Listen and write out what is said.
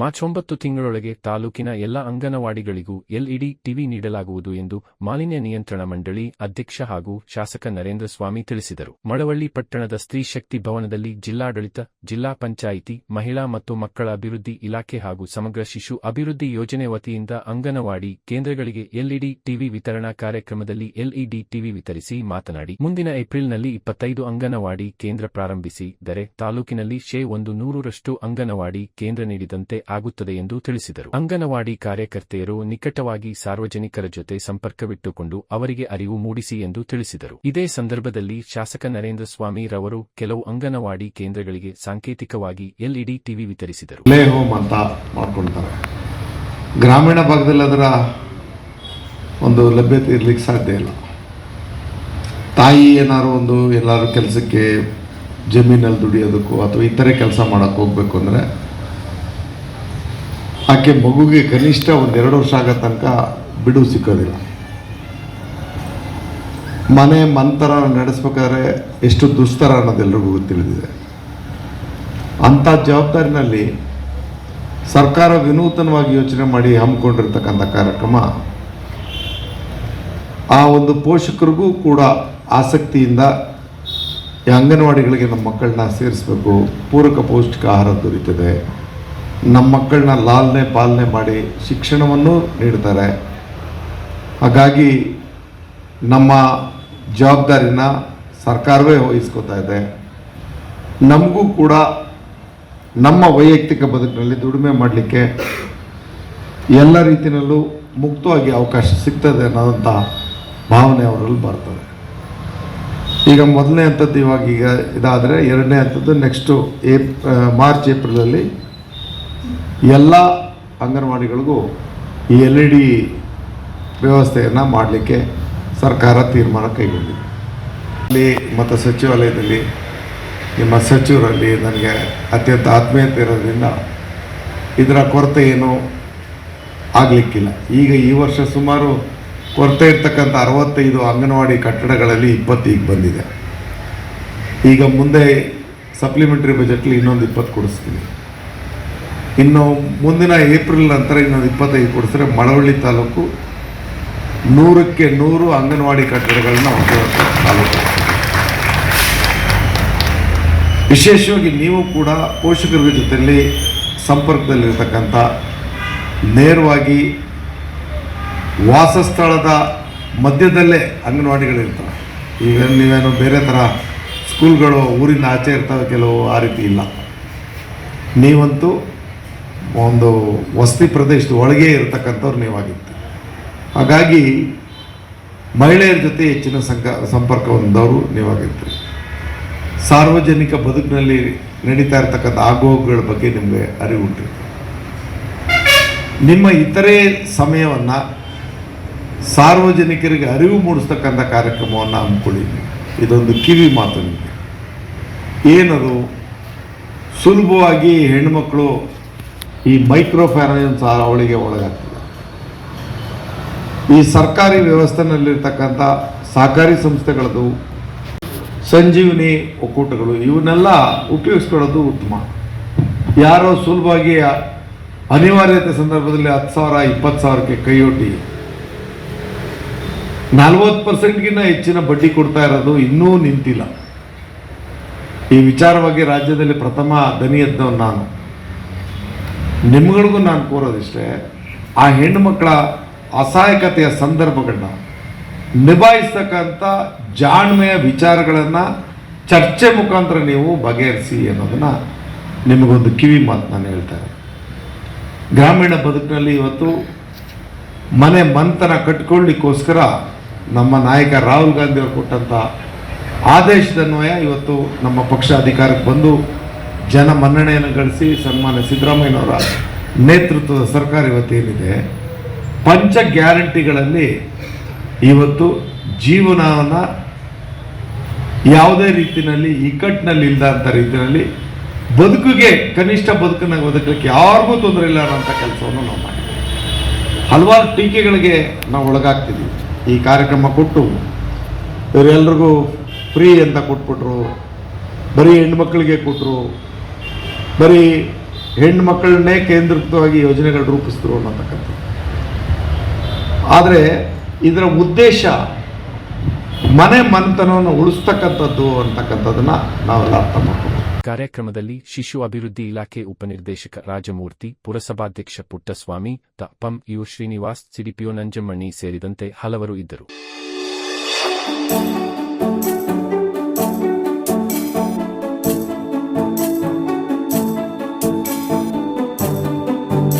March ಒಂಬತ್ತು ತಿಂಗಳೊಳಗೆ ತಾಲೂಕಿನ ಎಲ್ಲ ಅಂಗನವಾಡಿಗಳಿಗೂ ಎಲ್ಇಡಿ ಟಿವಿ ನೀಡಲಾಗುವುದು ಎಂದು ಮಾಲಿನ್ಯ ನಿಯಂತ್ರಣ ಮಂಡಳಿ ಅಧ್ಯಕ್ಷ ಹಾಗೂ ಶಾಸಕ ನರೇಂದ್ರ ಸ್ವಾಮಿ ತಿಳಿಸಿದರು. ಮಳವಳ್ಳಿ ಪಟ್ಟಣದ ಸ್ತ್ರೀ ಶಕ್ತಿ ಭವನದಲ್ಲಿ ಜಿಲ್ಲಾಡಳಿತ, ಜಿಲ್ಲಾ ಪಂಚಾಯಿತಿ, ಮಹಿಳಾ ಮತ್ತು ಮಕ್ಕಳ ಅಭಿವೃದ್ಧಿ ಇಲಾಖೆ ಹಾಗೂ ಸಮಗ್ರ ಶಿಶು ಅಭಿವೃದ್ಧಿ ಯೋಜನೆ ವತಿಯಿಂದ ಅಂಗನವಾಡಿ ಕೇಂದ್ರಗಳಿಗೆ ಎಲ್ಇಡಿ ಟಿವಿ ವಿತರಣಾ ಕಾರ್ಯಕ್ರಮದಲ್ಲಿ ಎಲ್ಇಡಿ ಟಿವಿ ವಿತರಿಸಿ ಮಾತನಾಡಿ, ಮುಂದಿನ ಏಪ್ರಿಲ್ನಲ್ಲಿ ಇಪ್ಪತ್ತೈದು ಅಂಗನವಾಡಿ ಕೇಂದ್ರ ಪ್ರಾರಂಭಿಸಿದರೆ ತಾಲೂಕಿನಲ್ಲಿ ಶೇ ಒಂದು ನೂರರಷ್ಟು ಅಂಗನವಾಡಿ ಕೇಂದ್ರ ನೀಡಿದಂತೆ ಆಗುತ್ತದೆ ಎಂದು ತಿಳಿಸಿದರು. ಅಂಗನವಾಡಿ ಕಾರ್ಯಕರ್ತೆಯರು ನಿಕಟವಾಗಿ ಸಾರ್ವಜನಿಕರ ಜೊತೆ ಸಂಪರ್ಕವಿಟ್ಟುಕೊಂಡು ಅವರಿಗೆ ಅರಿವು ಮೂಡಿಸಿ ಎಂದು ತಿಳಿಸಿದರು. ಇದೇ ಸಂದರ್ಭದಲ್ಲಿ ಶಾಸಕ ನರೇಂದ್ರ ಸ್ವಾಮಿ ರವರು ಕೆಲವು ಅಂಗನವಾಡಿ ಕೇಂದ್ರಗಳಿಗೆ ಸಾಂಕೇತಿಕವಾಗಿ ಎಲ್ಇಡಿ ಟಿವಿ ವಿತರಿಸಿದರು. ಗ್ರಾಮೀಣ ಭಾಗದಲ್ಲಿ ಅದರ ಒಂದು ಲಭ್ಯತೆ ಇರಲಿಕ್ಕೆ ಸಾಧ್ಯ ಇಲ್ಲ. ತಾಯಿ ಏನಾದ್ರು ಒಂದು ಎಲ್ಲರೂ ಕೆಲಸಕ್ಕೆ ಜಮೀನಲ್ಲಿ ದುಡಿಯೋದಕ್ಕೂ ಅಥವಾ ಇತರೆ ಕೆಲಸ ಮಾಡೋಕ್ಕೆ ಹೋಗ್ಬೇಕು ಅಂದರೆ ಆಕೆ ಮಗುಗೆ ಕನಿಷ್ಠ ಒಂದು ಎರಡು ವರ್ಷ ಆಗೋ ತನಕ ಬಿಡು ಸಿಕ್ಕೋದಿಲ್ಲ. ಮನೆ ಮಂತರ ನಡೆಸ್ಬೇಕಾದ್ರೆ ಎಷ್ಟು ದುಸ್ತರ ಅನ್ನೋದೆಲ್ರಿಗೂ ತಿಳಿದಿದೆ ಅಂಥ ಜವಾಬ್ದಾರಿನಲ್ಲಿ ಸರ್ಕಾರ ವಿನೂತನವಾಗಿ ಯೋಚನೆ ಮಾಡಿ ಹಮ್ಮಿಕೊಂಡಿರ್ತಕ್ಕಂಥ ಕಾರ್ಯಕ್ರಮ, ಆ ಒಂದು ಪೋಷಕರಿಗೂ ಕೂಡ ಆಸಕ್ತಿಯಿಂದ ಅಂಗನವಾಡಿಗಳಿಗೆ ನಮ್ಮ ಮಕ್ಕಳನ್ನ ಸೇರಿಸಬೇಕು, ಪೂರಕ ಪೌಷ್ಟಿಕ ಆಹಾರ ದೊರೀತದೆ. ನಮ್ಮ ಮಕ್ಕಳನ್ನ ಲಾಲನೆ ಪಾಲನೆ ಮಾಡಿ ಶಿಕ್ಷಣವನ್ನು ನೀಡ್ತಾರೆ. ಹಾಗಾಗಿ ನಮ್ಮ ಜವಾಬ್ದಾರಿನ ಸರ್ಕಾರವೇ ವಹಿಸ್ಕೋತಾ ಇದೆ. ನಮಗೂ ಕೂಡ ನಮ್ಮ ವೈಯಕ್ತಿಕ ಬದುಕಿನಲ್ಲಿ ದುಡಿಮೆ ಮಾಡಲಿಕ್ಕೆ ಎಲ್ಲ ರೀತಿಯಲ್ಲೂ ಮುಕ್ತವಾಗಿ ಅವಕಾಶ ಸಿಗ್ತದೆ ಅನ್ನೋದಂಥ ಭಾವನೆ ಅವರಲ್ಲಿ ಬರ್ತದೆ. ಈಗ ಮೊದಲನೇ ಹಂತದ್ದು ಇವಾಗ ಈಗ ಇದಾದರೆ ಎರಡನೇ ಹಂತದ್ದು ನೆಕ್ಸ್ಟು ಏಪ್ ಮಾರ್ಚ್, ಏಪ್ರಿಲಲ್ಲಿ ಎಲ್ಲ ಅಂಗನವಾಡಿಗಳಿಗೂ ಈ ಎಲ್ ಇ ಡಿ ವ್ಯವಸ್ಥೆಯನ್ನು ಮಾಡಲಿಕ್ಕೆ ಸರ್ಕಾರ ತೀರ್ಮಾನ ಕೈಗೊಂಡಿದೆ. ಅಲ್ಲಿ ಮತ್ತು ಸಚಿವಾಲಯದಲ್ಲಿ, ನಿಮ್ಮ ಸಚಿವರಲ್ಲಿ ನನಗೆ ಅತ್ಯಂತ ಆತ್ಮೀಯತೆ ಇರೋದ್ರಿಂದ ಇದರ ಕೊರತೆ ಏನು ಆಗಲಿಕ್ಕಿಲ್ಲ. ಈಗ ಈ ವರ್ಷ ಸುಮಾರು ಕೊರತೆ ಇರ್ತಕ್ಕಂಥ ಅರವತ್ತೈದು ಅಂಗನವಾಡಿ ಕಟ್ಟಡಗಳಲ್ಲಿ ಇಪ್ಪತ್ತೀಗ ಬಂದಿದೆ. ಈಗ ಮುಂದೆ ಸಪ್ಲಿಮೆಂಟ್ರಿ ಬಜೆಟ್ಲಿ ಇನ್ನೊಂದು ಇಪ್ಪತ್ತು ಕೊಡಿಸ್ತೀನಿ. ಇನ್ನು ಮುಂದಿನ ಏಪ್ರಿಲ್ ನಂತರ ಇನ್ನೊಂದು ಇಪ್ಪತ್ತೈದು ಕೊಡಿಸಿದ್ರೆ ಮಳವಳ್ಳಿ ತಾಲೂಕು ನೂರಕ್ಕೆ ನೂರು ಅಂಗನವಾಡಿ ಕಟ್ಟಡಗಳನ್ನ ಹೊಂದಿರುವಂಥ ತಾಲೂಕು. ವಿಶೇಷವಾಗಿ ನೀವು ಕೂಡ ಪೋಷಕರ ಜೊತೆಯಲ್ಲಿ ಸಂಪರ್ಕದಲ್ಲಿರ್ತಕ್ಕಂಥ ನೇರವಾಗಿ ವಾಸಸ್ಥಳದ ಮಧ್ಯದಲ್ಲೇ ಅಂಗನವಾಡಿಗಳಿರ್ತವೆ. ಈಗ ನೀವೇನು ಬೇರೆ ಥರ ಸ್ಕೂಲ್ಗಳು ಊರಿನ ಆಚೆ ಇರ್ತವೆ, ಕೆಲವು ಆ ರೀತಿ ಇಲ್ಲ. ನೀವಂತೂ ಒಂದು ವಸತಿ ಪ್ರದೇಶದ ಒಳಗೆ ಇರತಕ್ಕಂಥವ್ರು ನೀವಾಗಿತ್ತು ಹಾಗಾಗಿ ಮಹಿಳೆಯರ ಜೊತೆ ಹೆಚ್ಚಿನ ಸಂಕ, ಸಂಪರ್ಕ ಹೊಂದವರು ನೀವಾಗಿತ್ತು ಸಾರ್ವಜನಿಕ ಬದುಕಿನಲ್ಲಿ ನಡೀತಾ ಇರತಕ್ಕಂಥ ಆಗೋಗುಗಳ ಬಗ್ಗೆ ನಿಮಗೆ ಅರಿವು ಉಂಟಿತ್ತು ನಿಮ್ಮ ಇತರೆ ಸಮಯವನ್ನು ಸಾರ್ವಜನಿಕರಿಗೆ ಅರಿವು ಮೂಡಿಸ್ತಕ್ಕಂಥ ಕಾರ್ಯಕ್ರಮವನ್ನು ಹಮ್ಮಿಕೊಳ್ಳಿ ಇದೊಂದು ಕಿವಿ ಮಾತು ನಿಮಗೆ. ಏನದು ಸುಲಭವಾಗಿ ಹೆಣ್ಮಕ್ಳು ಈ ಮೈಕ್ರೋ ಫೈನಾನ್ಸ್ ಅವಳಿಗೆ ಒಳಗಾಗ್ತದೆ. ಈ ಸರ್ಕಾರಿ ವ್ಯವಸ್ಥೆನಲ್ಲಿರ್ತಕ್ಕಂಥ ಸಹಕಾರಿ ಸಂಸ್ಥೆಗಳದು ಸಂಜೀವಿನಿ ಒಕ್ಕೂಟಗಳು, ಇವನ್ನೆಲ್ಲ ಉಪಯೋಗಿಸ್ಕೊಳ್ಳೋದು ಉತ್ತಮ. ಯಾರೋ ಸುಲಭವಾಗಿ ಅನಿವಾರ್ಯತೆ ಸಂದರ್ಭದಲ್ಲಿ ಹತ್ತು ಸಾವಿರ, ಇಪ್ಪತ್ತು ಸಾವಿರಕ್ಕೆ ಕೈಯೊಡ್ಡಿ ನಲ್ವತ್ತು ಪರ್ಸೆಂಟ್ಗಿಂತ ಹೆಚ್ಚಿನ ಬಡ್ಡಿ ಕೊಡ್ತಾ ಇರೋದು ಇನ್ನೂ ನಿಂತಿಲ್ಲ. ಈ ವಿಚಾರವಾಗಿ ರಾಜ್ಯದಲ್ಲಿ ಪ್ರಥಮ ದನಿ ನಾನು. ನಿಮ್ಗಳಿಗೂ ನಾನು ಕೋರೋದಿಷ್ಟೇ, ಆ ಹೆಣ್ಣು ಮಕ್ಕಳ ಅಸಹಾಯಕತೆಯ ಸಂದರ್ಭಗಳನ್ನ ನಿಭಾಯಿಸ್ತಕ್ಕಂಥ ಜಾಣ್ಮೆಯ ವಿಚಾರಗಳನ್ನು ಚರ್ಚೆ ಮುಖಾಂತರ ನೀವು ಬಗೆಹರಿಸಿ ಅನ್ನೋದನ್ನು ನಿಮಗೊಂದು ಕಿವಿ ಮಾತು ನಾನು ಹೇಳ್ತಾರೆ ಗ್ರಾಮೀಣ ಬದುಕಿನಲ್ಲಿ ಇವತ್ತು ಮನೆ ಮಂತನ ಕಟ್ಕೊಳ್ಳಿಕ್ಕೋಸ್ಕರ ನಮ್ಮ ನಾಯಕ ರಾಹುಲ್ ಗಾಂಧಿ ಅವರು ಕೊಟ್ಟಂಥ ಆದೇಶದನ್ವಯ ಇವತ್ತು ನಮ್ಮ ಪಕ್ಷ ಅಧಿಕಾರಕ್ಕೆ ಬಂದು ಜನ ಮನ್ನಣೆಯನ್ನು ಗಳಿಸಿ ಸನ್ಮಾನ ಸಿದ್ದರಾಮಯ್ಯನವರ ನೇತೃತ್ವದ ಸರ್ಕಾರ ಇವತ್ತೇನಿದೆ ಪಂಚ ಗ್ಯಾರಂಟಿಗಳಲ್ಲಿ ಇವತ್ತು ಜೀವನವನ್ನು ಯಾವುದೇ ರೀತಿಯಲ್ಲಿ ಇಕ್ಕಟ್ಟಿನಲ್ಲಿ ಇಲ್ಲದಂಥ ರೀತಿಯಲ್ಲಿ ಬದುಕಿಗೆ, ಕನಿಷ್ಠ ಬದುಕನ್ನು ಬದುಕಲಿಕ್ಕೆ ಯಾರಿಗೂ ತೊಂದರೆ ಇಲ್ಲ ಅನ್ನೋಂಥ ಕೆಲಸವನ್ನು ನಾವು ಮಾಡಿದ್ದೀವಿ. ಹಲವಾರು ಟೀಕೆಗಳಿಗೆ ನಾವು ಒಳಗಾಗ್ತಿದ್ದೀವಿ. ಈ ಕಾರ್ಯಕ್ರಮ ಕೊಟ್ಟು ಇವರೆಲ್ರಿಗೂ ಫ್ರೀ ಅಂತ ಕೊಟ್ಬಿಟ್ರು, ಬರೀ ಹೆಣ್ಮಕ್ಳಿಗೆ ಕೊಟ್ಟರು ಬರೀ ಹೆಣ್ಣು ಮಕ್ಕಳನ್ನೇ ಕೇಂದ್ರಿತವಾಗಿ ಯೋಜನೆಗಳು ರೂಪಿಸಿದ್ರು ಅನ್ನತಕ್ಕಂಥದ್ದು. ಆದರೆ ಇದರ ಉದ್ದೇಶ ಮನೆ ಮನೆತನವನ್ನು ಉಳಿಸ್ತಕ್ಕಂಥದ್ದು ಅಂತಕ್ಕಂಥದ್ದನ್ನ ನಾವೆಲ್ಲ ಅರ್ಥ ಮಾಡ್ಕೋಬೇಕು ಕಾರ್ಯಕ್ರಮದಲ್ಲಿ ಶಿಶು ಅಭಿವೃದ್ಧಿ ಇಲಾಖೆ ಉಪನಿರ್ದೇಶಕ ರಾಜಮೂರ್ತಿ, ಪುರಸಭಾಧ್ಯಕ್ಷ ಪುಟ್ಟಸ್ವಾಮಿ ತಪಂ ಯು ಶ್ರೀನಿವಾಸ್ ಸಿಡಿಪಿಒ ನಂಜಮ್ಮಣ್ಣಿ ಸೇರಿದಂತೆ ಹಲವರು ಇದ್ದರು.